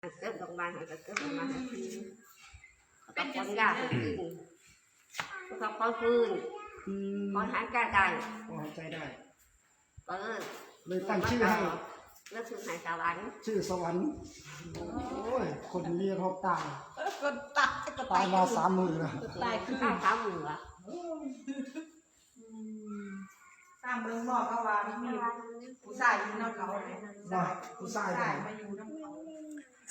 เกิดดอกไม้ให้ก็เกิดดอกไม้ให้กินก็คนยากให้กินก็คนฟื้นอืมคนหายใจได้พอหายใจได้ก็เลยเลยตั้งชื่อให้เลือกชื่อให้สวรรค์ชื่อสวรรค์โอ้ยคนเรียกเขาตายก็ตายก็ตายมาสามมือแล้วตายคือข้าวขาหมูอะตามเมืองบอกเขาว่ามีผู้ชายอยู่นอกเขาเลยว่าผู้ชายผู้ได้ชายมาอยู่นอกเขา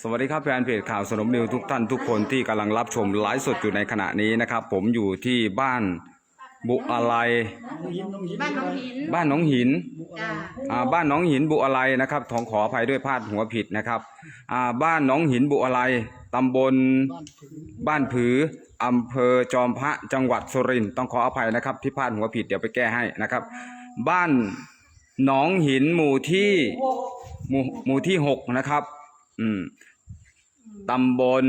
สวัสดีครับแฟนเพจข่าวสนมนิวทุกท่านทุกคนที่กำลังรับชมไลฟ์สดอยู่ในขณะนี้นะครับ ผมอยู่ที่บ้านบุอะไรน้องหินน้องหินบ้านน้องหินบ้านหนองหินบุอะไรจ้าอ่าบ้านหนองหินบุอะไรนะครับทองขออภัยด้วยพลาดหัวผิดนะครับอ่าบ้านหนองหินบุอะไรตำบลบ้านผือบ้านผืออำเภอจอมพระจังหวัดสุรินทร์ต้องขออภัยนะครับ ที่พลาดหัวผิดเดี๋ยวไปแก้ให้นะครับ บ้านหนองหินหมู่ที่หมู่หมู่ที่หกนะครับ อืมตำบล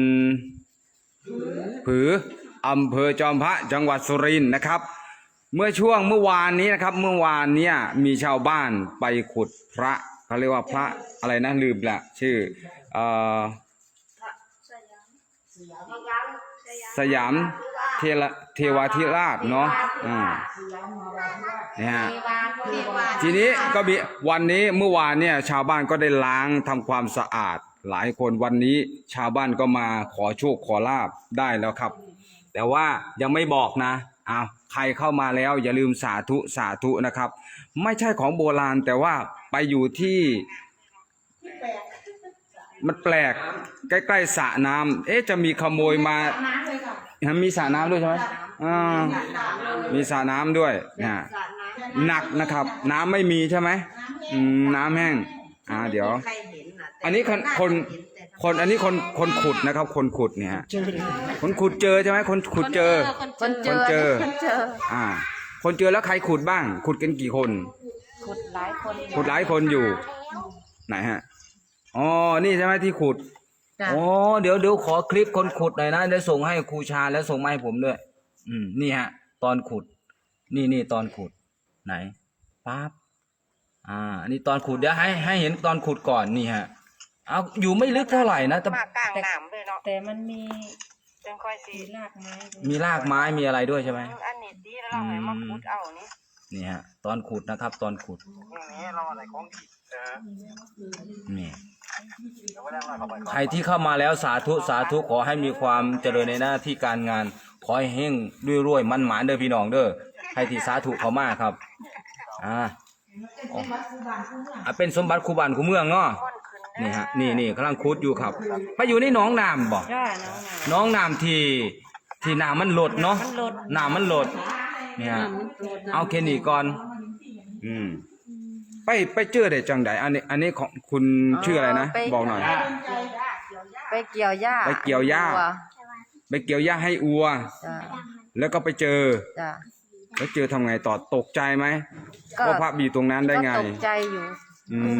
ผืออำเภอจอมพระจังหวัดสุรินทร์นะครับ เมื่อช่วงเมื่อวานนี้นะครับ เมื่อวานเนี่ยมีชาวบ้านไปขุดพระเขาเรียกว่าพระอะไรนะลืมละชื่อเอ่อสยามเทระเทวาธิราชเนาะอ่าเนี่ยทีนี้ก็มีวันนี้เมื่อวานเนี่ยชาวบ้านก็ได้ล้างทำความสะอาดหลายคนวันนี้ชาวบ้านก็มาขอโชคขอลาบได้แล้วครับ แต่ว่ายังไม่บอกนะอ้าวใครเข้ามาแล้วอย่าลืมสาธุสาธุนะครับ ไม่ใช่ของโบราณแต่ว่าไปอยู่ที่มันแปลกใกล้ๆสระน้ำเอ๊ะจะมีขโมยมาน้ำเลยค่ะมีสระน้ำด้วยใช่ไหมอ่ามีสระน้ำด้วยนะสระน้หนักนะครับ น้ำไม่มีใช่ไหมอืมน้ำแห้งอ่าเดี๋ยว ใครเห็น อันนี้คนคนเห็นแต่คนอันนี้คนคนขุดนะครับ คนขุดเนี่ยฮะเจอเลยคนขุดเจอใช่ไหมคนขุดเจอคนเจอ คนเจอคนเจอ อ่า คนเจอแล้วใครขุดบ้าง ขุดกันกี่คน ขุดหลายคนขุดหลายคนอยู่ ไหนฮะอ๋อนี่ใช่ไหมที่ขุดจ้ะอ๋อเดี๋ยวเดี๋ยวขอคลิปคนขุดหน่อยนะเดี๋ยวส่งให้ครูชาแล้วส่งมาให้ผมด้วย อืม นี่ฮะ ตอนขุด นี่นี่ตอนขุด ไหนปั๊บอ่าอันนี้ตอนขุดเดี๋ยวให้ให้เห็นตอนขุดก่อนนี่ฮะ เอาอยู่ไม่ลึกเท่าไหร่นะแต่มากลางน้ำเลยเนาะแต่มันมีจังค่อยสิสีรากไม้ด้วยมีรากไม้มีอะไรด้วยใช่ไหมอันนี้ดีแล้วเราให้มาขุดเอานี่นี่ฮะตอนขุดนะครับ ตอนขุดอย่างนี้เราอะไรของดีนี่ใครที่เข้ามาแล้วสาธุสาธุขอให้มีความเจริญในหน้าที่การงาน ขอให้เฮงด้วยรวยมันหมานเด้อพี่น้องเด้อใครที่สาธุเขามาครับอ่าอ๋ออะเป็นสมบัติคูบ้านคูเมืองเนาะนี่ ฮะนี่นี่กำลังขุดอยู่ครับไปอยู่ในหนองน้ำบ่ย่าน้องน่ะหน้องน้ำที่ที่น้ำมันลดเนาะมันลดน้ำมันลดเนี่ยฮะเอาแค่นี้ก่อน อืม ไปไปเจอได้จังไดอันนี้ อันนี้ของคุณชื่ออะไรนะบอกหน่อย ไปเกี่ยวหญ้าไปเกี่ยวหญ้า วัวไปเกี่ยวหญ้าให้อัว จ้ะแล้วก็ไปเจอ จ้ะแล้วเจอทำไงต่อตกใจไหมก็ว่าพระบีตรงนั้นได้ไง ก็ตกใจอยู่ อืม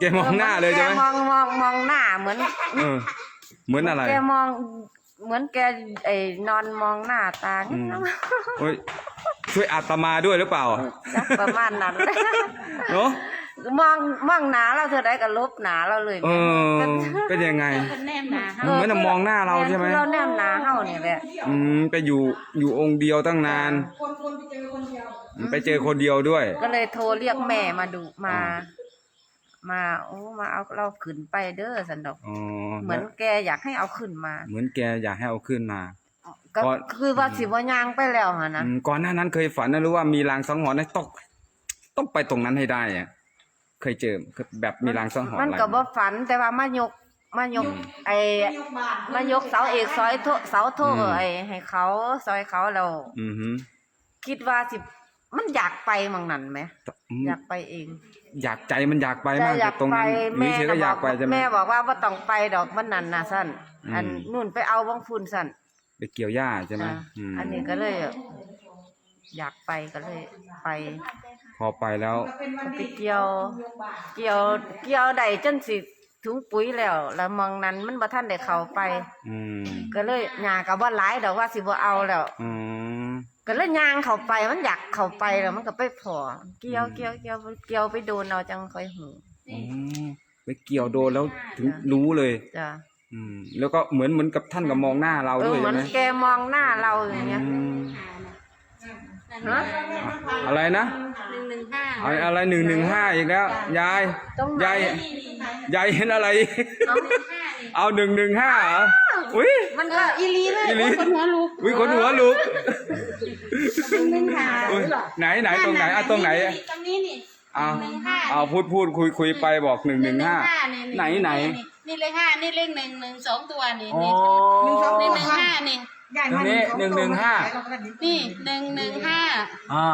แกมองหน้าเลยใช่ไหมแกมองมองมองหน้าเหมือนเออเหมือนอะไรแกมองเหมือนแกไอ้นอนมองหน้าตาอืมโอ้ยช่วยอาตมาด้วยหรือเปล่าจักประมาณนั้น เนาะ มองมองหนาเราเธอได้ก็ลบหนาเราเลยเออ เป็นยังไงแนมหนาเหมือนมองหน้าเราใช่ไหม เราแนมหนาเฮาเนี่ยแหละอืมไปอยู่อยู่องค์เดียวตั้งนานคนคนไปเจอคนเดียวไปเจอคนเดียวด้วย ก็เลยโทรเรียกแม่มาดูมา มาโอ้มาเอาเราขึ้นไปเด้อสันดอก อ๋อเหมือนแกอยากให้เอาขึ้นมา เหมือนแกอยากให้เอาขึ้นมา ก็ก่อน คือว่าสิว่ายางไปแล้วฮะนะอืมก่อนหน้านั้นเคยฝันนะรู้ว่ามีลางสังหรณ์นะต้องต้องไปตรงนั้นให้ได้อะ เคยเจอแบบมีลางสังหรณ์มันอะไรก็บ่ฝันแต่ว่ามายกมายก ไอ้ยกบ้านมายกเสาเอกซอยโทเสาโทไอ้ให้เขาซอยเขาแล้วอือฮึคิดว่าสิมันอยากไปมังนั้นไหมอืมอยากไปเอง อยากใจมันอยากไปแต่มากอยากตรงไปนั้นแม่นี่เฉยก็อยากไปใช่ไหมแม่บอกว่าบ่ต้องไปดอกมันนั่นน่ะสั่นอืมอันนู่นไปเอาบังฟุนสั่นไปเกี่ยวหญ้าใช่ไหมอะอืมอันนี้ก็เลย อยากไปก็เลยไป พอไปแล้วเป็นวันไปดีเกี่ยวยกบ้านเกี่ยว เกี่ยวได้จนสิถุงปุ๋ยแล้ว แล้วมองนั้นมันบ่ทันได้เข้าไป อืมก็เลยยาก็บ่หลายดอกว่าสิบ่เอาแล้ว อืม ก็เลยยางเข้าไปมันอยากเข้าไปแล้วมันก็ไปพอเกี่ยวเกี่ยวเกี่ยวเกี่ยวไปโดนเอาจังค่อยหูอืมไปเกี่ยวโดนแล้วถึงรู้เลย จ้ะอืม แล้วก็เหมือนเหมือนกับท่านกับมองหน้าเราเอด้อวยเหมืใช่อนไหมแกมองหน้าเราอย่างเงี้ย อืม ฮะอะไรนะหนึ่งหนึ่งห้าอะไรอะไรหนึ่งหนึ่งห้าอีกแล้ว ยายตรงไหนยาย ยายเห็นอะไร เอาหนึ่งห้านี่เอาหนึ่งหนึ่งห้าเหรออุ้ย มันก็อีหลีเลยอีหลี คนหัวลุกอุ้ยขนหัวลุกหนึ่งหนึ่งหาอุ๊ยไหนไหนตรงไหนอะตรงไหนตรงนี้นี่เอาหนึ่งห้าเอาพูดพูดคุยคุยไปบอกหนึ่งหนึ่งห้านี่ไหนไหน นี่เลขห้านี่เลขหนึ่งหนึ่งสองตัวนี่อ๋อนี่หนึ่งหนึ่งห้านี่ ใหญ่มาตรงนี้หนึ่งหนึ่งห้านี่หนึ่งหนึ่งห้าอ่า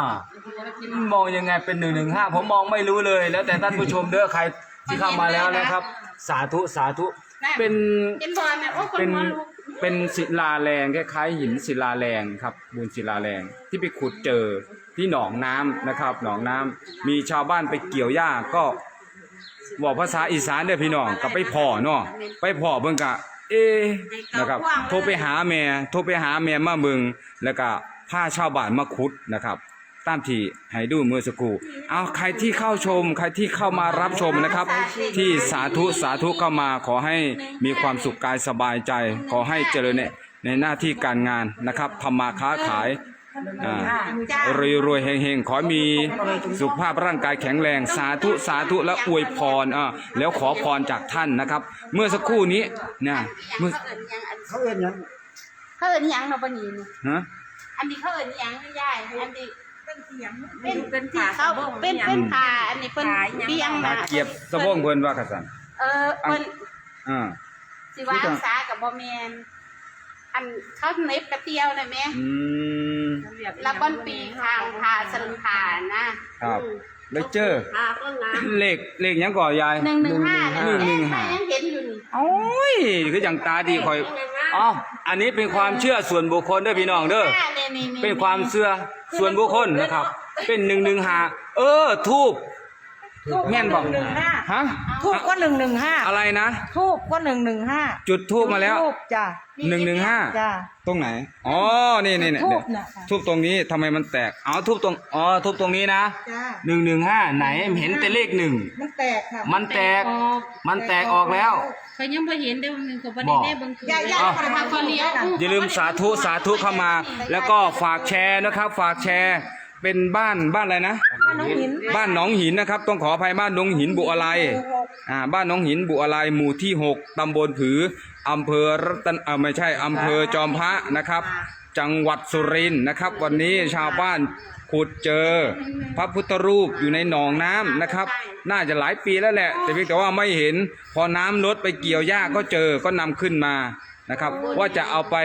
มองยังไงเป็นหนึ่งหนึ่งห้าผมมองไม่รู้เลย แล้วแต่ท่านผู้ชมเด้อใครที่เข้ามาแล้วนะครับ สาธุสาธุ เป็นเห็นบอลไหมโอ้คนเป็นหัวลุกเป็นศิลาแรงคล้ายๆหินศิลาแรงครับบุญศิลาแรงที่ไปขุดเจอที่หนองน้ำนะครับ หนองน้ำมีชาวบ้านไปเกี่ยวหญ้าก็บอกภาษาอีสานเด้อพี่น้องก็ไปพ่อเนาะไปพ่อเบิ่งกะ เอนะครับโทรไปหาแม่โทรไปหาแม่มาเมืองแล้วก็พาชาวบ้านมาขุดนะครับตามที่ให้ดูเมื่อสักครู่เอาใครที่เข้าชม ใครที่เข้ามารับชมนะครับ ที่สาธุสาธุเข้ามาขอให้มีความสุขกายสบายใจ ขอให้เจริญในหน้าที่การงานนะครับทำมาค้าขาย รวยรวยๆเฮงๆ ขอให้มีสุขภาพร่างกายแข็งแรง สาธุสาธุและอวยพรอ่าแล้วขอพรจากท่านนะครับ เมื่อสักครู่นี้เนี่ยเมื่อเขาเอิญยังอันเขาเอิ้นหยังเขาเอิญยังเนาะปะนีนี่ฮะอันนี้เขาเอิญยังไม่ยายอันนี้เป็นเสียงเป็นเป็นที่เขาเป็นเป็นผ่าอันนี้เป็นเบี้ยงตามาเกียบสะโพงเพิ่นว่ากะสันเออเพิ่นอ่าสิว่าอังสากับบ่แมน อันเขาเน็บกระเตียวนะแม่อืม แล้วก้นปีคางพาสลึงผ่านะครับแล้วเจอ พาก็งามเลขเลขหยังก่อยายหนึ่งหนึ่งห้าหนึ่งหนึ่งห้ายังเห็นอยู่นี่โอ้ยคืออย่างตาดีคอยอ๋ออันนี้เป็นความเชื่อส่วนบุคคลเด้อพี่น้องเด้อ ห้าเนี่ยนี่นี่เป็นความเชื่อส่วนบุคคลนะครับ เป็นหนึ่งหนึ่งหาเออทูบ แม่นบอกฮะทูบก็หนึ่งหนึ่งห้าอะไรนะ ทูบก็หนึ่งหนึ่งห้าจุดทูบมาแล้วทูบจ้ะหนึ่งหนึ่งห้าจ้ะ ตรงไหนอ๋อนี่นี่นี่ทูเดี๋ยบวน่ะ ทูบตรงนี้ทำไมมันแตกอ๋อทูบตรงอ๋อทูบตรงนี้นะจ้ะหนึ่งหนึ่งห้าไหนเห็นแต่เลขหนึ่งมันแตกค่ะ มันแตก มันแตกออกแล้ว เขายังบ่เห็นเด้อมันก็บ่บได้อกได้เบิ่งคืนย่าย่าอ้าวคนมาคนเดียวอย่าลืมสาธุสาธุเข้ามา แล้วก็ฝากแชร์นะครับ ฝากแชร์ เป็นบ้านบ้านอะไรนะน้องหินบ้านหนองหินนะครับ ต้องขออภัยบ้านหนองหินบุอะไรอ่าบ้านหนองหินบุอะไรหมู่ที่ 6 ตำบลผืออำเภอรัตนเออไม่ใช่อำเภอจอมพระนะครับ จังหวัดสุรินทร์นะครับ วันนี้ชาวบ้านขุดเจอ พระพุทธรูปอยู่ในหนองน้ำนะครับ น่าจะหลายปีแล้วแหละ แต่เพียงแต่ว่าไม่เห็น พอน้ำลดไปเกี่ยวหญ้าก็เจอก็นำขึ้นมา นะครับ ว่าจะเอาไป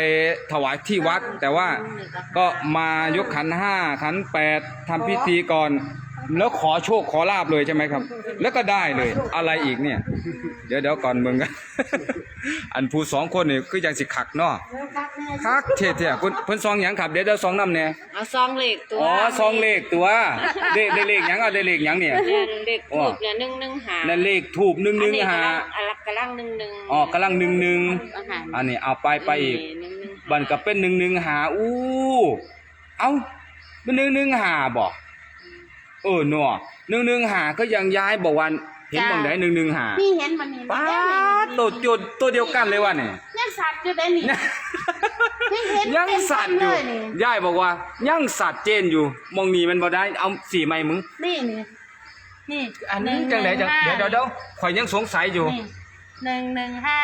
ถวายที่วัด แต่ว่าก็มายกขันห้าขันแปดทำพิธีก่อน แล้วขอโชคขอลาบเลยใช่ไหมครับ แล้วก็ได้เลยอะไรอีกเนี่ย เดี๋ยวเดี๋ยวก่อนมึงกันอันผู้สองคนนี่คือยังสิขักเนาะคักเท่เท่คุณเพิ่นซองหยังขับเดี๋ยวเดี๋ยวซองน้ำเนี่ยเอาซองเลขตัวอ๋อซองเลขตัวเลขได้เลขหยังเอาได้เลขหยังเนี่ยเนี่ยเลขถูกเนี่ยหนึ่งหนึ่งหานั่นเลขทูบหนึ่งหนึ่งหาอันละ กำลังหนึ่งหนึ่งอ๋อกำลังหนึ่งหนึ่งอาหารอันนี้เอาไปไปอีกหนึ่งหนึ่งหาบันก็เป็นหนึ่งหนึ่งหาอู้เอ้าเป็นหนึ่งหนึ่งหาบอกเออหนัวหนึ่งหนึ่งหาก็ยังย้ายบอกวันเห็นบางไหนหนึ่งหนึ่งหาพี่เห็นมันนี่ป้าดตัวจุดตัวเดียวกันเลยว่ะเนี่ยยังสัตว์อยู่ได้นี่พี่เห็นยังสัตว์อยู่เต็มๆเลยนี่ยายบอกว่ายังสัตว์เจนอยู่มองนี่มันบ่ได้เอาสีใหม่มึงนี่นี่นี่อันนี้หจังไหนจังนึ่เดี๋ยวงเดี๋ยวเดี๋ยวข่อยยังสงสัยอยู่นี่ หนึ่งหนึ่งห้า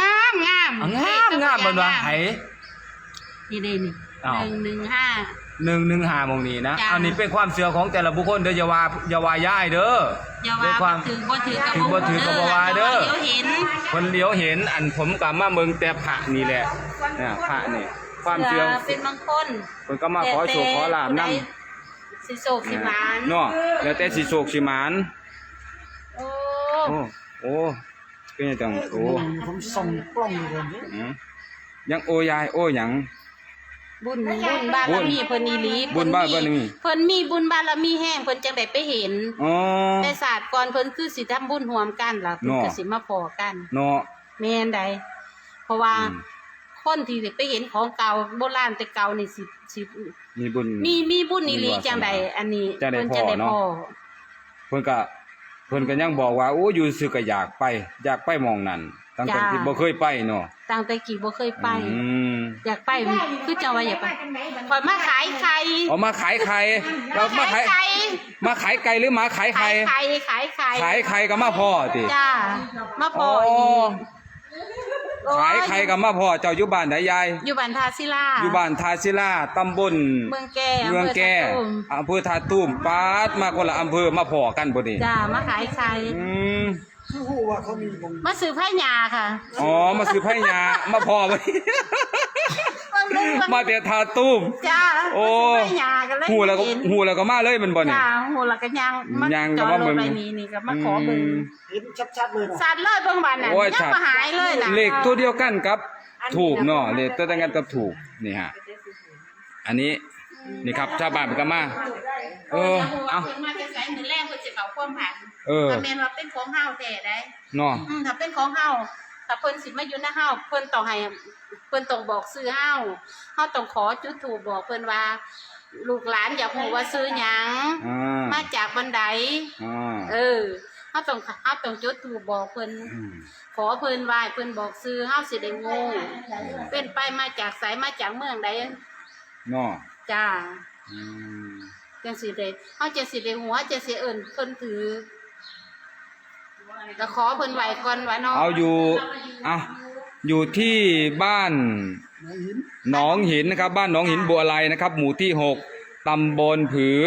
งามงามอะงามงามมันว่าไหนี่นี่นี่อ้าว หนึ่งหนึ่งห้า หนึ่งหนึ่งหามองนี้นะจ้ะ อันนี้เป็นความเชื่อของแต่ละบุคคลเด้ออย่าว่าอย่าว่าย่ายเด้ออย่าด้วยคว่าวาม ถือบ่ถือกับถือบ่ถือกับบ่ว่าเด้อ เดี๋ยวเห็น คนเดียวเห็นอันผมกับมาเมืองแต่พระนี่แหละเนี่ยพระนี่ ความเชื่อเป็นบางคนคนก็มาขอโชคขอลาบนำสิโศกสิหมานเนาะแล้วแต่สิโศกสิหมานโอ้โอ้โอ้ เป็นจังโอ้ผมส่องกล้องอยู่เลยนี่อืมยังโอยายโอ้หยัง บุญบุญบารมีเพิ่นอีหลีบุญบารมี เพิ่นมีบุญบารมีแห้งเพิ่นจังได้ไปเห็นอ๋อ แต่ศาสตร์ก่อนเพิ่นคือสิทำบุญรวมกันล่ะเพิ่นเนาะก็สิมาพอกันเนาะแม่นใดเพราะว่าอืมคนที่ได้ไปเห็นของเก่าโบราณแต่เก่านี่สิสิมีบุญ มีมีบุญอีหลีจังใดอันนี้จังใดเพิ่นจะได้พอเนาะ พอ เพิ่นก็ เพิ่นก็ยังบอกว่าโอ้อยู่ซื่อก็อยากไป อยากไปหมองนั้นตั้งแต่จ้า ที่บ่เคยไปเนาะตั้งแต่กี่บ่เคยไป อืมอยากไปคือเจ้าว่าอยากไปคอยมาขายไข่เอามาขายไข่เรามาขายไข่มาขายไก่หรือมาขายขาไข่ยไข่ขายไข่ขายไข่ก็มาพอติจ้ามาพอ๋อออีกโอ้ ขายไข่ก็มาพอเจ้าอยู่บ้านไหนยาย อยู่บ้านทาศิลาอยู่บ้านทาศิลาตำบลเมืองแก่เมืองแก่อำเภอท่าตูมอำเภอท่าตูมปาดมาคนละอำเภอมาพอกันบ่นี่จ้ามาขายไข่อืม คือฮู้ว่าเขามีวงมาซื้อผ้ายาค่ะอ๋อ มาซื้อไผ่ยามาพอบ่นี่เบิ่งลูกเบิ่งมาแต่ท่าตูมจ้าโอ้ มาซื้อผ้ายากันเลยหูแล้วก็เห็นหูแล้วก็มาเลยแมันบ่นี่จ้าหูแล้วก็ยังมายางจก็อดมารเบิ่ถงไปนี่นี่ก็มาขอเบิ่งมเห็นชัดๆเลยนะสัตว์เลยเบิ่งบ้านน่ะโอ้ยยังชัด มาหายเลยน่ะเลขตัวเดียวกันกับ ถูกเนาะเลขตัวเดียวกันกับถูกนี่ฮะอันนี้นี่ครับชาวบ้านเพิ่นก็มา เออเอาเอาเพิ่นมาจะใส่ มือแรกเพิ่นสิเข้าความผันเออถ้าแม่นว่าเป็นของเฮาแท้ได้เนาะอืมถ้าเป็นของเฮาถ้าเพิ่นสิมาอยู่ในเฮาเพิ่นต้องให้เพิ่นต้องบอกซื้อเฮาเฮาต้องขอจุดธูปบอกเพิ่นว่า ลูกหลานอยากรู้ว่าซื้อหยังอ่ามาจากบันไดอ่าเออเฮาต้องเฮาต้องจุดธูปบอกเพิ่นมขอเพิ่นไหว้เพิ่นบอกซื้อเฮาสิได้งูเป็นไปมาจากไสมาจากเมืองใดเนาะจ้า อืม จังสิได้เฮาจะสิได้หัวจะสิเอิ้นเพิ่นถือก็ขอเพิ่นไหวก่อนว่าเนาะเอาอยู่อะอยู่ที่บ้านหนหนองหินนะครับ บ้านหนองหินบัวไลนะครับ หมู่ที่หกตำบลผือ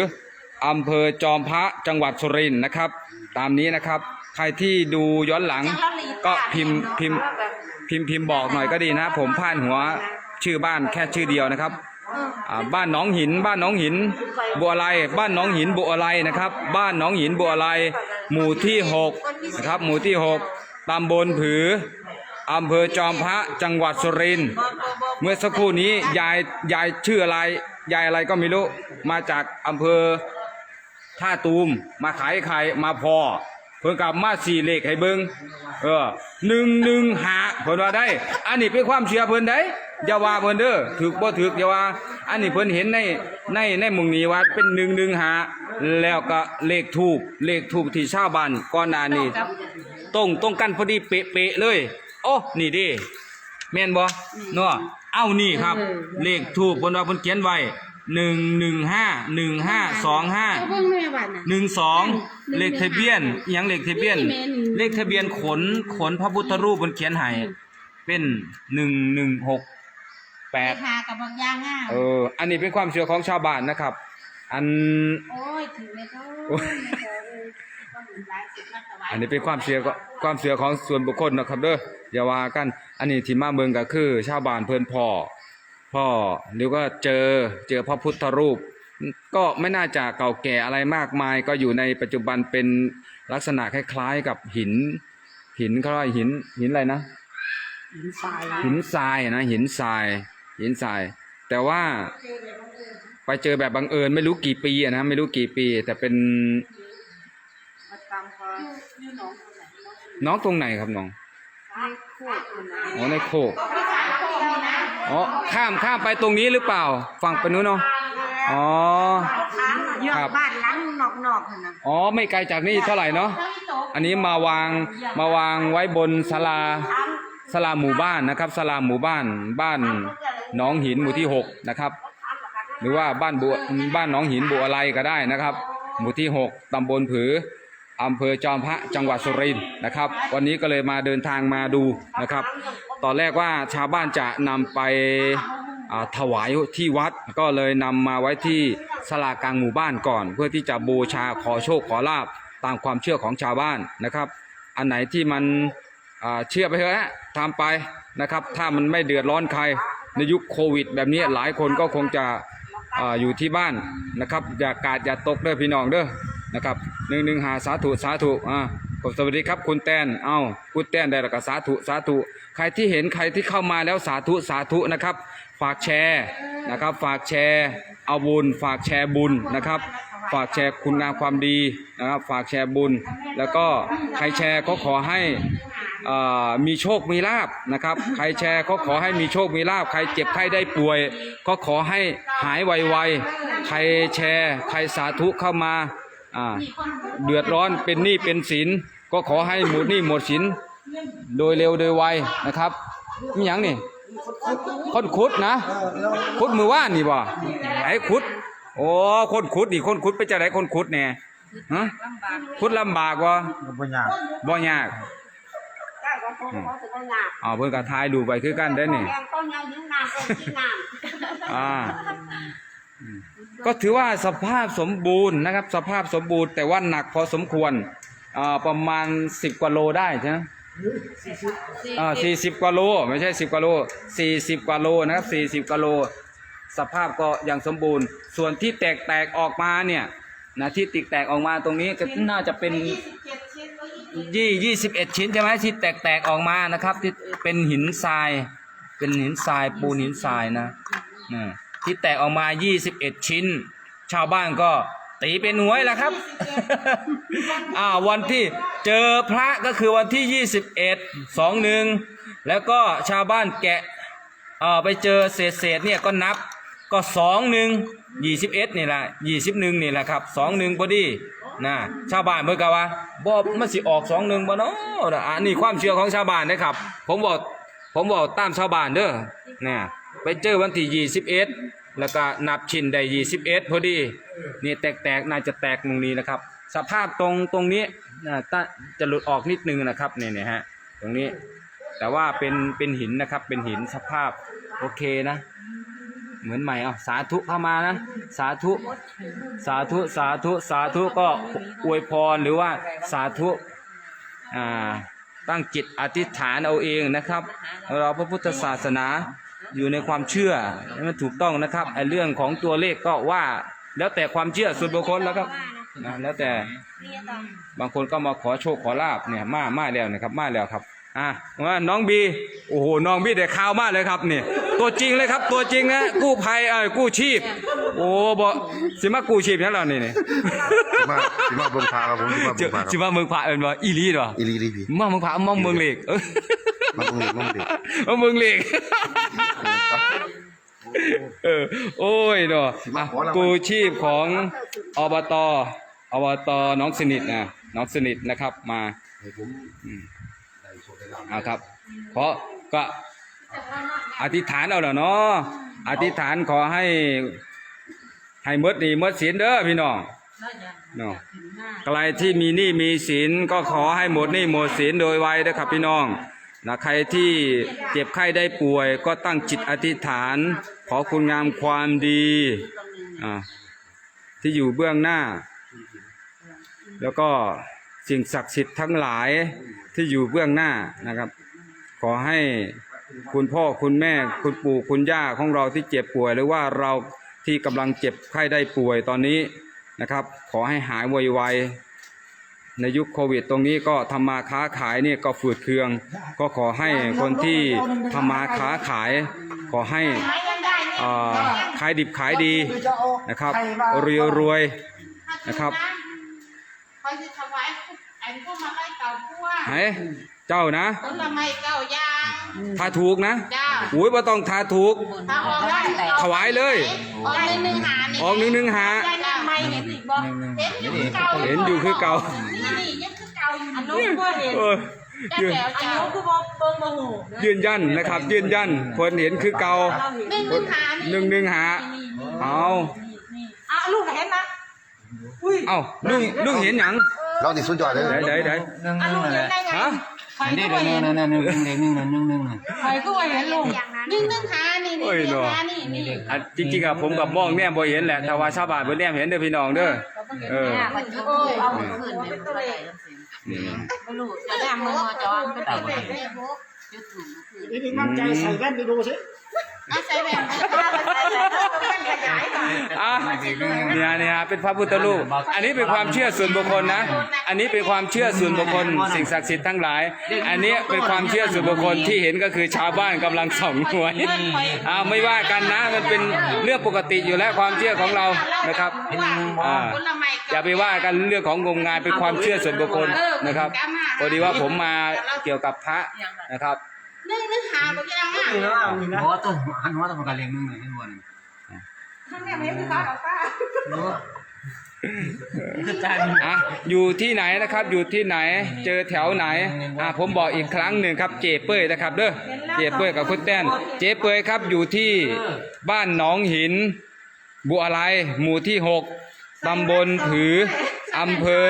อำเภอจอมพระจังหวัดสุรินทร์นะครับ ตามนี้นะครับ ใครที่ดูย้อนหลัง ก็พิมพ์พิมพ์พิมพ์พิมพ์บอกหน่อยก็ดีนะ ผมพลาดหัวชื่อบ้านแค่ชื่อเดียวนะครับ อ่าบ้านหนองหิน บ้านหนองหิน บัวไลบ้านหนองหินบัวไลนะครับ บ้านหนองหินบัวไลหมู่ที่หกนะครับ หมู่ที่หกตำบลผืออำเภอจอมพระจังหวัดสุรินทร์เมื่อสักครู่นี้ยายยายชื่ออะไร ยายอะไรก็ไม่รู้ มาจากอำเภอท่าตูม มาขายไข่มาพอ เพิ่นกลับมาสี่เลขให้เบิงเออหนึ่งหนึ่งหาเพิ่นว่าได้ อันนี้เป็นความเชื่อเพิ่นได้อย่าว่าเพิ่นเด้อถูกบ่ถูกอย่าว่า อันนี้เพิ่นเห็นในในในหมุงนี้ว่าเป็นหนึ่งหนึ่งหาแล้วก็เลขทูบเลขทูบที่ชาวบ้านก่อนหน้านี้ตรงตรงกันพอดีเป๊ะๆเลย โอ้นี่ดิแม่นบ่เนาะเอ้านี่ครับ เลขทูบเพิ่นว่าเพิ่นเขียนไว้หนึ่งหนึ่งห้าหนึ่งห้าสองห้าเอาเบิ่งแม่บ้านน่ะหนึ่งสองเลขทะเบียนอิหยังเลขทะเบียนนี่แม่นี่เลขทะเบียนขนขนพระพุทธรูปบนเขียนให้เป็นหนึ่งหนึ่งหก แปดหากับบางอย่างอะเออ อันนี้เป็นความเชื่อของชาวบ้านนะครับ อัน โอ้ยถึงเลยเขาโอ้ยอันนี้เป็นความเชื่อก็ความเชื่อของส่วนบุคคลนะครับเด้ออย่าว่ากัน อันนี้ที่มาเมืองก็คือ ชาวบ้านเพิ่นพ่อพ่อหรือก็เจอเจอพระพุทธรูป ก็ไม่น่าจะเก่าแก่อะไรมากมาย ก็อยู่ในปัจจุบันเป็นลักษณะคล้ายๆกับหิน หินเขาเรียกว่าหินหินอะไรนะ หินทรายหินทรายนะหินทราย หินทราย แต่ว่า ไปเจอแบบบังเอิญไม่รู้กี่ปีอะนะไม่รู้กี่ปี แต่เป็นน้องตรงไหนครับน้องอ๋อในโคกอ๋อข้ามข้ามไปตรงนี้หรือเปล่า ฝั่งไปนู้นเนาะอ๋อครับบ้านหลังนอกๆนั่นน่ะอ๋อไม่ไกลจากนี่เท่าไหร่เนาะอันนี้มาวางมาวางไว้บนศาลาศาลาหมู่บ้านนะครับศาลาหมู่บ้านบ้านห น้องหินหมู่ที่หกนะครับ หรือว่าบ้านบัวบ้านหนองหินบัวอะไรก็ได้นะครับ หมู่ที่หกตำบลผืออำเภอจอมพระจังหวัดสุรินทร์นะครับ วันนี้ก็เลยมาเดินทางมาดูนะครับ ตอนแรกว่าชาวบ้านจะนำไปถวายที่วัดก็เลยนำมาไว้ที่ศาลากลางหมู่บ้านก่อน เพื่อที่จะบูชาขอโชคขอลาบตามความเชื่อของชาวบ้านนะครับ อันไหนที่มันเชื่อไปเถอะทำไปนะครับ ถ้ามันไม่เดือดร้อนใคร ในยุคโควิด แบบนี้หลายคนก็คงจะออยู่ที่บ้านนะครับอย่ากาดอย่าตกเด้อพี่น้องเด้อนะครับหนึ่งหนึ่งหาสาธุสาธุอ่าผมสวัสดีครับคุณแตนเอ้าคุณแตนได้แล้วก็สาธุสาธุใครที่เห็นใครที่เข้ามาแล้วสาธุสาธุนะครับ ฝากแชร์นะครับ ฝากแชร์เอาบุญ ฝากแชร์บุญนะครับ ฝากแชร์คุณงามความดีนะครับ ฝากแชร์บุญ แล้วก็ใครแชร์ก็ขอให้ มีโชคมีลาบนะครับ ใครแชร์ก็ขอให้มีโชคมีลาบ ใครเจ็บไข้ได้ป่วย ก็ขอให้หายไวๆ ใครแชร์ใครสาธุเข้ามาอ่ามีคนเดือดร้อนเป็นหนี้เป็นสินก็ขอให้หมดหนี้หมดสินโดยเร็วโดยไวนะครับมีหยังนี่คนขุดนะเออแล้วขุดมือว่านนี่บ่ไหนขุดโอ้คนขุดนี่คนขุดไปจะไหนคนขุดแน่ฮะขุดลำบากวะบ่ยากบ่ยาก อ๋อเพิ่นก็ทายดูไปคือกันได้อนี่ต้นยางยืนนานต้นยืนนานอ่าอืมก็ถือว่าสภาพสมบูรณ์นะครับ สภาพสมบูรณ์แต่ว่าหนักพอสมควรอ่าประมาณสิบกว่าโลได้ใช่ไหมอ่าสี่สิบกว่าโลไม่ใช่สิบกว่าโลสี่สิบกว่าโลนะครับสี่สิบกว่าโล สภาพก็ยังสมบูรณ์ ส่วนที่แตกแตกๆออกมาเนี่ยนะที่ติกแตกออกมาตรงนี้ก็น่าจะเป็นยี่ ยี่ยี่สิบเอ็ดชิ้นใช่ไหมที่แตกแตกๆออกมานะครับที่เป็นหินทราย เป็นหินทรายปูนหินทรายนะนะที่แตกออกมายี่สิบเอ็ดชิ้น ชาวบ้านก็ตีเป็นหวยแล้วครับอ่าวันที่เจอพระก็คือวันที่ยี่สิบเอ็ดสองหนึ่งแล้วก็ชาวบ้านแกะเออไปเจอเศษเศษเนี่ยก็นับก็สองหนึ่งยี่สิบเอ็ดนี่แหละยี่สิบหนึ่งนี่แหละครับสองหนึ่งพอดี นะชาวบ้านเมื่อกว่าบอมันสิออกสองหนึ่งบ่เนาะอันนี้ความเชื่อของชาวบ้านนะครับ ผมบอกผมบอกตามชาวบ้านเด้อเนี่ยไปเจอวันที่ยี่สิบเอ็ดแล้วก็นับชิ้นได้ยี่สิบเอ็ดพอดีนี่แตกๆน่าจะแตกตรงนี้นะครับ สภาพตรงตรงนี้นะจะหลุดออกนิดนึงนะครับเนี่ยเนี่ยฮะตรงนี้แต่ว่าเป็นเป็นหินนะครับเป็นหินสภาพโอเคนะ เหมือนใหม่เอาสาธุเข้ามานะ สาธุ สาธุสาธุสาธุก็อวยพรหรือว่าสาธุอ่าตั้งจิตอธิษฐานเอาเองนะครับ เราพระพุทธศาสนาอยู่ในความเชื่อให้มันถูกต้องนะครับไอ้เรื่องของตัวเลขก็ว่าแล้วแต่ความเชื่อส่วนบุคคลแล้วครับนะแล้วแต่บางคนก็มาขอโชคขอลาบเนี่ยมามาแล้วนะครับมาแล้วครับ อะว่าน้องบีโอ้โหน้องบีได้ข่าวมากเลยครับเนี่ยตัวจริงเลยครับ ตัวจริงนะกู้ภัยเอ้ยกู้ชีพ โอ้บ่สิมากู้ชีพนั่นเหรอนี่นี่มาสิมาเบิ่งพาครับผมสิมาเจเบิ่องพาครับสิมาเมืองพระเอิ้นว่าอีหลีเหรออีหลีลีพี่มาเมืองพระมาเมืองเหล็กเออมาเบิ่งเด็กมาเบิ่งเด็กมาเมืองเหล็กเออโอ้ยเนาะอะกู้ชีพของอบตอบตหน้องสนิทนะหน้องสนิทนะครับมาให้ผม เอาครับ เพราะก็อธิษฐานเอาแล้วเนาะอธิษฐานขอให้ ให้มดนี้หมดสินเด้อพี่น้องเนาะใครที่มีหนี้มีสินก็ขอให้หมดหนี้หมดสินโดยไวเด้อครับพี่น้องนะใครที่เจ็บไข้ได้ป่วย ก็ตั้งจิตอธิษฐาน ขอคุณงามความดีอ่าที่อยู่เบื้องหน้า แล้วก็สิ่งศักดิ์สิทธิ์ทั้งหลาย ที่อยู่เบื้องหน้านะครับ ขอให้คุณพ่อคุณแม่คุณปู่คุณย่าของเราที่เจ็บป่วย หรือว่าเราที่กำลังเจ็บไข้ได้ป่วยตอนนี้นะครับ ขอให้หายไวๆในยุคโควิดตรงนี้ก็ทำมาค้าขายเนี่ยก็ฝืดเคือง ก็ขอให้คนที่ทำมาค้าขาย ขอให้อ่าขายดิบขายดีนะครับรวยรวยนะครับ คอยสิถวายอันพวกมาไล่เก่าพวกๆไหนเจ้านะต้นละไม้เก่ายางถ้าถูกนะจ้าอุ้ยบ่ต้องทาถูก ถ้าออกได้ถวายเลย ออกหนึ่งหนึ่งหานี่ออกหนึ่งหนึ่งหาได้หน้าไม้เห็นอีกบ่เห็นอยู่คือเก่าเห็นอยู่คือเก่านี่นี่ยังคือเก่าอยู่อันนู้นก็เห็นเออจ้ายืนแถวอันเจ้านู้นก็บอกเบิ่งบ่หูยืนยันนะครับ ยืนยันเพิ่นเห็นคือเก่าหนึ่งหนึ่งหานี่หนึ่งหนึ่งหาเอาอะลูกเห็นนะอุ้ยเอาลุงลุงเห็นหยัง เรานี่สุดยอดเลยไหนไหนไหนอะลูกเห็นได้ไงฮะใครก็เห็นใครก็เห็นลูกหนึ่งหนึ่งหานี่นี่เดียวหานี่นี่อะจริงๆอะผมกับมองแนมบ่เห็นแหละแต่ว่าชาวบ้านเพิ่นแนมเห็นเด้อพี่น้องเด้อเออเออเอาขึ้นเป็นตัวเลขนี่ไม่รู้จะแนมมือมาจอนเป็นตัวเลขอีนี่มั่นใจใส่แว่นไปดูสิ เอาใส่แบบขยายก่อนอะเนี่ยเนี่ยเป็นพระพุทธรูป อันนี้เป็นความเชื่อส่วนบุคคลนะ อันนี้เป็นความเชื่อส่วนบุคคล สิ่งศักดิ์สิทธิ์ทั้งหลาย อันนี้เป็นความเชื่อส่วนบุคคลที่เห็นก็คือชาวบ้านกำลังส่องหวยอ่าไม่ว่ากันนะ มันเป็นเรื่องปกติอยู่แล้วความเชื่อของเรานะครับอ่าผลไม้อย่าไปว่ากันเรื่องของงมงายเป็นความเชื่อส่วนบุคคลนะครับพอดีว่าผมมาเกี่ยวกับพระนะครับห นึ่งหนึ่งหาบ่ยังอะนี่นะนี่นะหัวต้นหันหัวต้นกระเลียงนึงเลยที่หัวนึงท่านเนี่ยไม่คือเขาเอาป้าอะอยู่ที่ไหนนะครับ อยู่ที่ไหน เจอแถวไหน อะผมบอกอีกครั้งหนึ่งครับ เจเป้ยนะครับ เด้อ เจเป้ยกับคุณแต้น เจเป้ยครับ อยู่ที่บ้านหนองหิน บัวอะไร หมู่ที่หกตำบลถืออำเภอ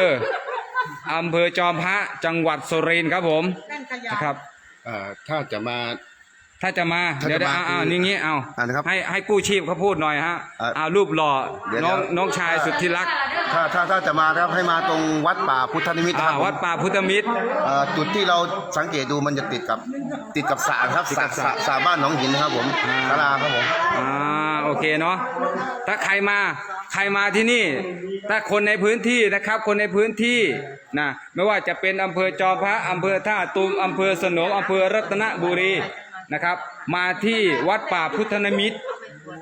อำเภอจอมพระ จังหวัดสุรินทร์ครับผมเล่นขยะนะครับ เอ่อถ้าจะมา ถ้าจะมาถ้าเดี๋ยวจะเดี๋ยวมาเอาเอานี่งี้เอาอ่านะครับให้ให้กู้ชีพเขาพูดหน่อยฮะอ่าเอารูปหล่อเดี๋ยวน้องเดี๋ยว น้องชายสุดที่รักถ้าถ้าถ้าจะมานะครับให้มาตรงวัดป่าพุทธนิมิตรอ่าครับผมวัดป่าพุทธมิตร เอ่อจุดที่เราสังเกตดูมันจะติดกับติดกับสระครับสระสระสระบ้านหนองหินนะครับผมศาลาครับผม อ่า โอเคเนาะถ้าใครมาใครมาที่นี่ ถ้าคนในพื้นที่นะครับ คนในพื้นที่นะไม่ว่าจะเป็นอำเภอจอมพระอำเภอท่าตูมอำเภอสนมอำเภอรัตนบุรีนะครับ มาที่วัดป่าพุทธนิมิตร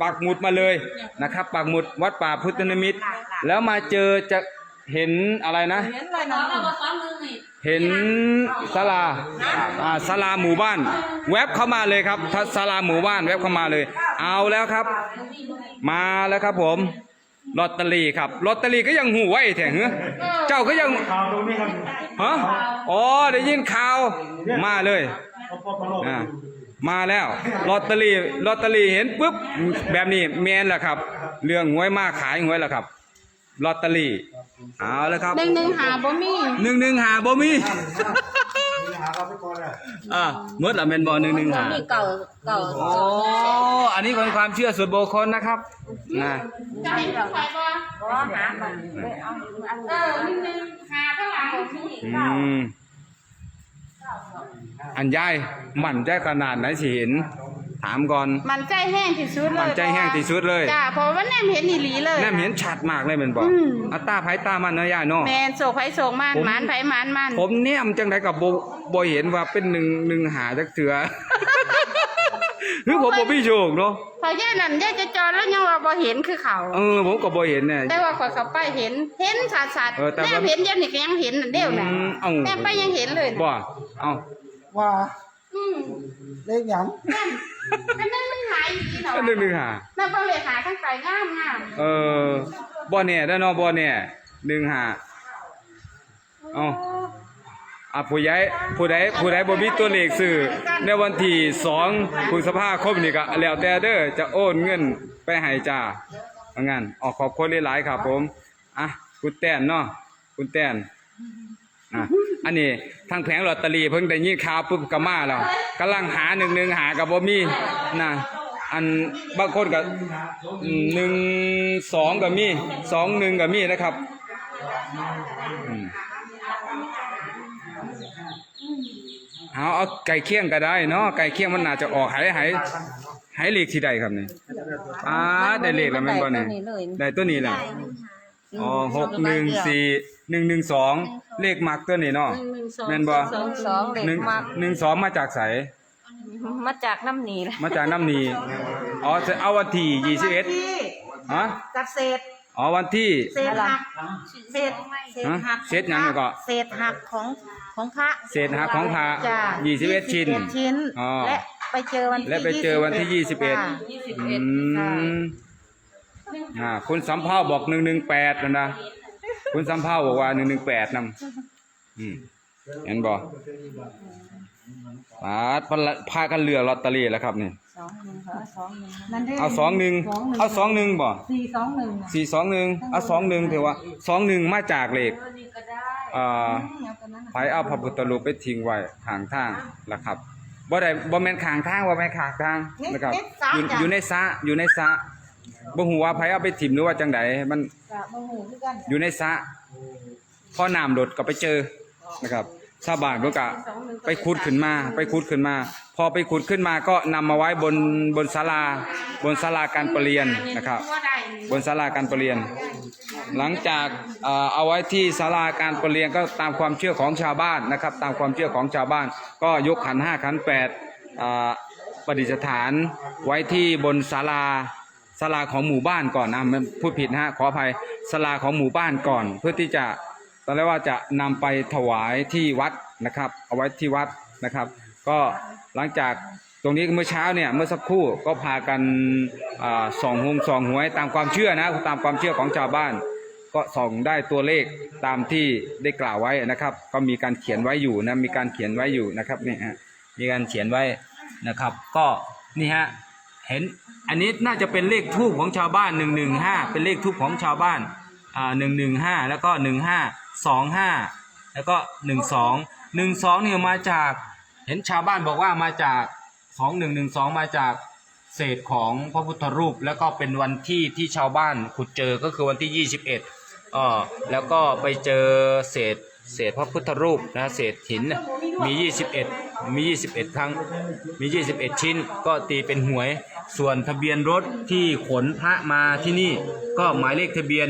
ปักหมุดมาเลยนะครับปักหมุดวัดป่าพุทธนิมิตร แล้วมาเจอจะเห็นอะไรนะเห็นเลยน้องเห็นศาลาศาลาหมู่บ้าน แวบเข้ามาเลยครับถ้าศาลาหมู่บ้านแวบเข้ามาเลย เอาแล้วครับ มาแล้วครับผมลอตเตอรี่ครับลอตเตอรี่ก็ยังหูไว้แถงเจ้าก็ยังข่าวตรงนี้ครับฮะอ๋อได้ยินข่าวมาเลยพอพอพอโลกอ่ามาแล้วลอตเตอรี่ลอตเตอรี่เห็นปุ๊บแบบนี้แมนแหละครับ เรื่องหวยมากขายหวยแหละครับลอตเตอรี่เอาแล้วครับหนึ่งหนึ่งหาบ่มีหนึ่งหนึ่งหาบ่มี หาเราไปก่อนเลยอ่าเมื่อละแมนบอหนึ่งหนึ่งหานี่เก่าเก่าโอ้อันนี้เป็นความเชื่อส่วนบุคคลนะครับนะจะให้ลูกใครบ่ก็หามันเอาอันเออหนึ่งหนึ่งหาเท่าไหร่อืม อันยายหมั่นใจขนาดไหนสิเห็น ถามก่อน มันใจแห้งที่สุดเลยมันใจแห้งที่สุดเลยจ้าเพราะว่าแนมเห็นอีหลีเลยแน่เห็นชัดมากเลยเป็นบอกอืมอัตตาไผตามันเนาะยายเนาะแมนโศกไผโศกมันผมหมานไผหมานมันผมเนี่ยมจังไดกับโบโบเห็นว่าเป็นหนึ่งหนึ่งหาจักเถือคือผมบ่มีโชคเนาะพอย่านั่นย่าจะจอแล้วยังว่าบ่เห็นคือเขาเออผมก็บ่เห็นเนี่ยแต่ว่าข่อยเข้าไปเห็นเห็นสัดสัดเออแต่แนว่ามเห็นเดี๋ยวนี้ก็ยังเห็นนั่นเดียวน่ะอืมเอ้าแนมไปยังเห็นเลยบ่เอ้าว่า อืมเลขหยังนั่นนั่นมันหายอีกเนาะหนึ่งหนึ่งหานั่นก็เลยหาทั้งไกลงามงามเออบ่เนี่ยได้อเนาะบ่เนี่ยหนึ่งหา เอ้า อะผู้ใหญ่ผู้ใดผู้ใดบ่มีตัวเลขซื้อในวันที่2พฤษภาคมนี่ก็แล้วแต่เด้อจะโอนเงินไปให้จ้าว่างั้นออกขอบคุณหลายๆครับผม อะคุณแต้นเนาะคุณแต้นอะ อันนี้ทางแผงลอตเตอรี่เพิ่งได้ยินข่าวปุ๊บก็มาแล้วกำลังหาหนึ่งหนึ่งหากับบ่มีนะอันบางคนก็หนึ่งสองก็มีสองหนึ่งก็มีนะครับอืมเอาเอาไก่เคี่ยงก็ได้เนาะไก่เคี่ยงมันน่าจะออกหายหายหายเลขที่ใดครับนี่อ่าได้เลขแล้วแม่นบ่เนี่ยได้ตัวนี้แหละอ๋อหกหนึ่งสี่หนึ่งหนึ่งสอง เลขมักตัวนี้เนาะหนึ่งหนึ่งสองแม่นบ่สองสองเหล็กหนึ่งมาหนึ่งสองมาจากไสมาจากน้ำหนีแหละมาจากน้ำนีอ๋อจะเอาวันที่ยี่สิบเอ็ดที่ฮะจากเศษอ๋อวันที่เศษหักเศษเศษหักเศษหยังเนี่ยก็เศษหักของของพระเศษหักของพระจ้ะยี่สิบเอ็ดชิ้น21ชิ้นอ๋อและไปเจอวันที่และไปเจอวันที่ยี่สิบเอ็ดค่ะอืมอ่าคุณสัมภาบอกหนึ่งหนึ่งแปดนะนะ คุณสัมภาบอกว่าหนึ่งหนึ่งแปดนำอืมเห็นบ่ปาดพละพากันเลือกลอตเตอรี่แล้วครับนี่สองหนึ่งค่ะสองหนึ่งนั่นด้เอาสองหนึ่งเอาสองหนึ่งบ่สี่สองหนึ่งน่ะสี่สองหนึ่งเอาสองหนึ่งเถอะว่าสองหนึ่งมาจากเลขอ่าเอาตัวนั้นน่ะไผเอาพระพุทธรูปไปทิ้งไว้ข้างทางล่ะครับบ่ได้บ่แม่นข้างทางบ่แม่นข้างทางนะครับอยู่อยู่ในสระอยู่ในสระ บ่ฮู้ว่าไผเอาไปถิ่มหรือว่าจังไดมันกะโมโหคือกันอยู่ในสระพอน้ำลดก็ไปเจอนะครับชาวบ้านก็กะไปขุดขึ้นมา ไปขุดขึ้นมา พอไปขุดขึ้นมาก็นำมาไว้บนบนศาลา บนศาลาการประเรียนนะครับว่าได้บนศาลาการประเรียน หลังจากเอ่อเอาไว้ที่ศาลาการประเรียนก็ตามความเชื่อของชาวบ้านนะครับ ตามความเชื่อของชาวบ้าน ก็ยกขันห้าขันแปดอ่าประดิษฐานไว้ที่บนศาลา ศาลาของหมู่บ้านก่อนนะพูดผิดนะฮะขออภัยศาลาของหมู่บ้านก่อน เพื่อที่จะตอนแรกว่าจะนำไปถวายที่วัดนะครับ เอาไว้ที่วัดนะครับ ก็หลังจากตรงนี้เมื่อเช้าเนี่ยเมื่อสักครู่ก็พากันอาส่องหงส่องหวยตามความเชื่อนะตามความเชื่อของชาวบ้าน ก็ส่องได้ตัวเลขตามที่ได้กล่าวไว้นะครับ ก็มีการเขียนไว้อยู่นะมีการเขียนไว้อยู่นะครับนี่ฮะมีการเขียนไว้นะครับ ก็นี่ฮะ เห็นอันนี้น่าจะเป็นเลขทูปของชาวบ้าน 115 เป็นเลขทูปของชาวบ้านอ่า115 แล้วก็ 15 25 แล้วก็ 12 12เนี่ยมาจาก เห็นชาวบ้านบอกว่ามาจาก2112 มาจากเศษของพระพุทธรูป แล้วก็เป็นวันที่ที่ชาวบ้านขุดเจอก็คือวันที่ 21เออแล้วก็ไปเจอเศษ เศษพระพุทธรูปนะเศษหินน่ะมี 21 มี 21 ครั้ง มี 21 ชิ้น ก็ตีเป็นหวย ส่วนทะเบียนรถที่ขนพระมาที่นี่ ก็หมายเลขทะเบียน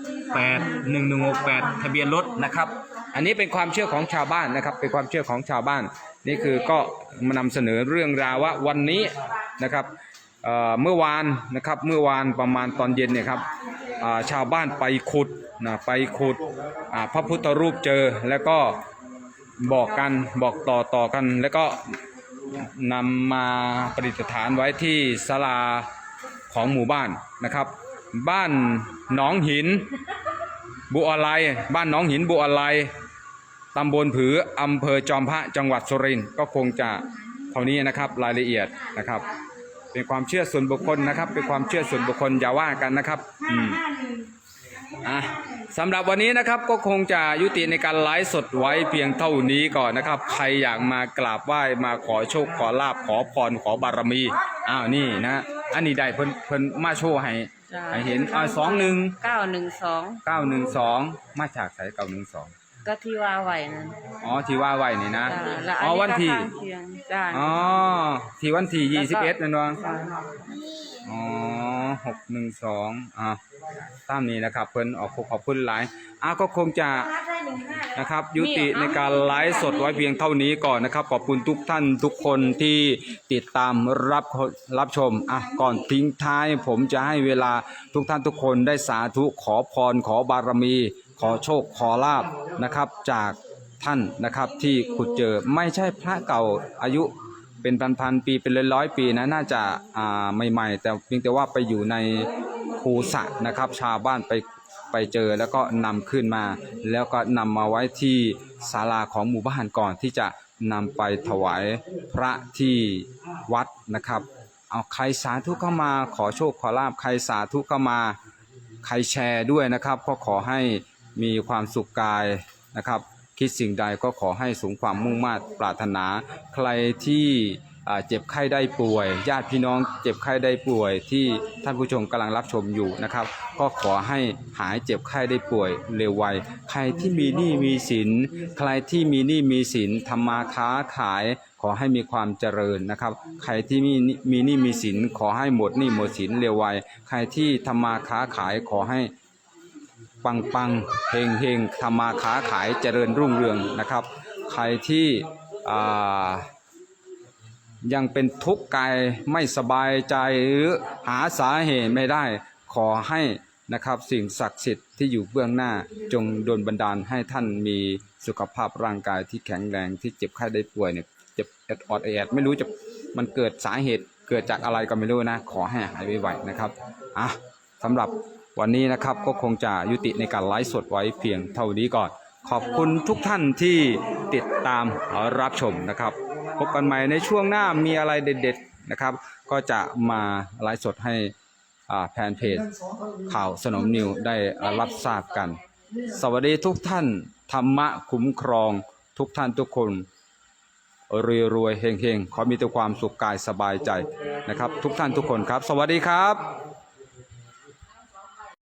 1168 1168 ทะเบียนรถนะครับ อันนี้เป็นความเชื่อของชาวบ้านนะครับ เป็นความเชื่อของชาวบ้าน นี่คือก็มานำเสนอเรื่องราวว่าวันนี้นะครับเเมื่อวานนะครับ เมื่อวานประมาณตอนเย็นเนี่ยครับ ชาวบ้านไปขุดนะไปขุดพระพุทธรูปเจอแล้วก็บอกกันบอกต่อต่อกันแล้วก็นำมาประดิษฐานไว้ที่ศาลาของหมู่บ้านนะครับ บ้านหนองหินบุอะไรบ้านหน้องหินบุอะไรตำบลผืออำเภอจอมพระจังหวัดสุรินทร์ก็คงจะเท่านี้นะครับรายละเอียดนะครับ เป็นความเชื่อส่วนบุคคลนะครับ เป็นความเชื่อส่วนบุคคลอย่าว่ากันนะครับอืมอะสำหรับวันนี้นะครับก็คงจะยุติในการไลฟ์สดไว้เพียงเท่านี้ก่อนนะครับ ใครอยากมากราบไหว้มาขอโชคขอลาบขอพรขอบารมีอ้าวนี่นะอันนี้ได้เพิ่นเพิ่นมาโชว์ให้จ้าให้เห็นอ่าสองหนึ่งเก้าหนึ่งสองเก้าหนึ่งสองมาจากสายเก้าหนึ่งสอง ก็ที่ว่าไหวนั่นอ๋อที่ว่าไว้นี่นะจ้าแล้วอ๋อวันที่ก็ข้างเคียงจ้าอ๋อที่วันที่ยี่สิบเอ็ดนั่นวะจ้าอ๋อหกหนึ่งสองอ่าตามนี้นะครับเพิ่นออกขอบคุณหลายอะก็คงจะ นะครับยุติในการไลฟ์สดไว้เพียงเท่านี้ก่อนนะครับ ขอบคุณทุกท่านทุกคนที่ติดตามรับรับชมอะก่อนทิ้งท้ายผมจะให้เวลาทุกท่านทุกคนได้สาธุขอพรขอบารมี ขอโชคขอลาบนะครับจากท่านนะครับที่ขุดเจอไม่ใช่พระเก่าอายุเป็นพันๆปีเป็นร้อยๆปีนะน่าจะอ่าใหม่ๆ แต่เพียงแต่ว่าไปอยู่ในคูสระนะครับ ชาวบ้านไปไปเจอแล้วก็นำขึ้นมา แล้วก็นำมาไว้ที่ศาลาของหมู่บ้านก่อนที่จะนำไปถวายพระที่วัดนะครับเอาใครสาธุเข้ามาขอโชคขอลาบใครสาธุเข้ามาใครแชร์ด้วยนะครับก็ขอให้ มีความสุขกายนะครับ คิดสิ่งใดก็ขอให้สูงความมุ่งมา่ปรารถนา ใครที่เจ็บไข้ได้ป่วย ญาติพี่น้องเจ็บไข้ได้ป่วย ที่ท่านผู้ชมกำลังรับชมอยู่นะครับ ก็ขอให้หายเจ็บไข้ได้ป่วยเร็วไวใครที่มีหนี้มีสิน ใครที่มีหนี้มีสินทำมาค้าขายขอให้มีความเจริญนะครับ ใครที่มีหนี้มีหนี้มีสินขอให้หมดหนี้หมดสินเร็วไวใครที่ทำมาค้าขายขอให้ ปังปังเฮงเฮงทำมาค้าขายเจริญรุ่งเรืองนะครับ ใครที่ยังเป็นทุกข์กายไม่สบายใจหรือหาสาเหตุไม่ได้ขอให้นะครับสิ่งศักดิ์สิทธิ์ที่อยู่เบื้องหน้าจงดลบันดาลให้ท่านมีสุขภาพร่างกายที่แข็งแรงที่เจ็บไข้ได้ป่วยเนี่ยเจ็บแอดออดแอดไม่รู้จะมันเกิดสาเหตุเกิดจากอะไรก็ไม่รู้นะ ขอให้หายไวๆนะครับอะสำหรับ วันนี้นะครับก็คงจะยุติในการไลฟ์สดไว้เพียงเท่านี้ก่อน ขอบคุณทุกท่านที่ติดตามรับชมนะครับพบกันใหม่ในช่วงหน้ามีอะไรเด็ดๆนะครับ ก็จะมาไลฟ์สดให้แฟนเพจข่าวสนมนิวได้รับทราบกัน สวัสดีทุกท่านธรรมะคุ้มครองทุกท่านทุกคนรวยรวยๆเฮงเฮงๆขอมีแต่ความสุขกายสบายใจนะครับ ทุกท่านทุกคนครับ สวัสดีครับ